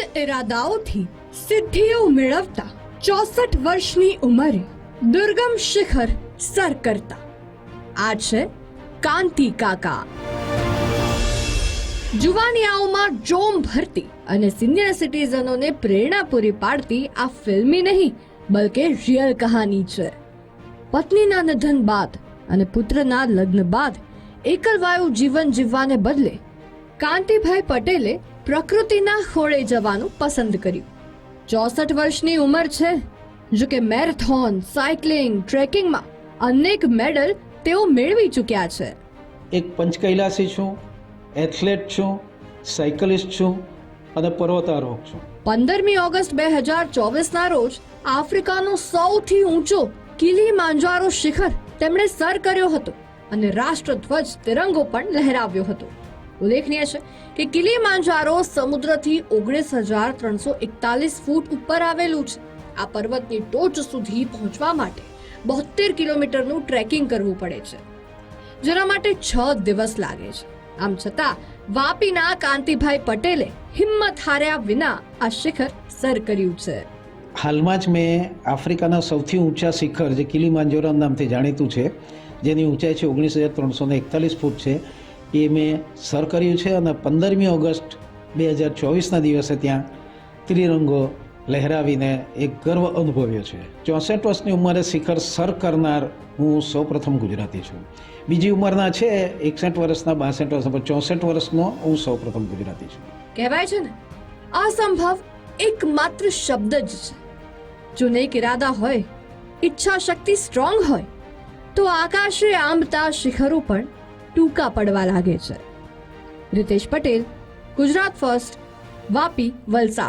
ઇરાદાઓથી સિદ્ધિઓ મેળવતા ચોસઠ વર્ષની ઉંમરે દુર્ગમ શિખર સર કરતા. આ છે કાંતિ કાકા. જુવાનિયાઓમાં જોમ ભરતી અને સિનિયર સિટીઝનોને પ્રેરણા પૂરી પાડતી આ ફિલ્મી નહીં, બલકે રિયલ કહાની છે. પત્નીના નિધન બાદ અને પુત્રના લગ્ન બાદ એકલવાયુ જીવન જીવવાને બદલે કાંતિભાઈ પટેલે પ્રકૃતિના ખોળે જવાનું પસંદ કર્યું. ચોસઠ વર્ષની ઉંમર છે. જો કે મેરેથોન સાયકલિંગ ટ્રેકિંગમાં અનેક મેડલ તેઓ મેળવી ચૂક્યા છે. એક પંચકૈલાસી છું એથ્લેટ છું સાયકલિસ્ટ છું અને પર્વતારોહક છું. પંદરમી ઓગસ્ટ બે હજાર ચોવીસના રોજ આફ્રિકાનો સૌથી ઊંચો કિલી માંજારો શિખર તેમણે સર કર્યો હતો અને રાષ્ટ્રધ્વજ તિરંગો પણ લહેરાવ્યો હતો. ઉલ્લેખનીય છે કે કિલીમાંજારો સમુદ્રથી ઓગણીસ હજાર ત્રણસો એકતાલીસ ફૂટ ઉપર આવેલું છે. આ પર્વતની ટોચ સુધી પહોંચવા માટે બોતેર કિલોમીટરનું ટ્રેકિંગ કરવું પડે છે. જેના માટે છ દિવસ લાગે છે. આમ છતાં, વાપીના કાંતિભાઈ પટેલે હિંમત હાર્યા વિના આ શિખર સર કર્યું છે. હાલમાં જ મેં આફ્રિકાના સૌથી ઊંચા શિખર, જે કિલીમાંજોરો નામથી જાણીતું છે, જેની ઊંચાઈ છે ઓગણીસ હજાર ત્રણસો એકતાલીસ ફૂટ છે એ મેં સર કર્યું છે અને પંદરમી ઓગસ્ટ બે હજાર ચોવીસના દિવસે ત્યાં ત્રિરંગો લહેરાવીને એક ગર્વ અનુભવ્યો છે. ચોસઠ વર્ષની ઉંમરે શિખર સર કરનાર હું સૌપ્રથમ ગુજરાતી છું. બીજી ઉંમરના છે એકસઠ વર્ષના, બાસઠ વર્ષના, પણ ચોસઠ વર્ષનો હું સૌપ્રથમ ગુજરાતી છું. કહેવાય છે ને, અસંભવ એકમાત્ર શબ્દ જ છે. જો નેક ઇરાદા હોય ઈચ્છા શક્તિ સ્ટ્રોંગ હોય, તો આકાશે આંબતા શિખરો પણ ટૂંકા પડવા લાગે છે. રિતેશ પટેલ ગુજરાત ફર્સ્ટ વાપી વલસાડ.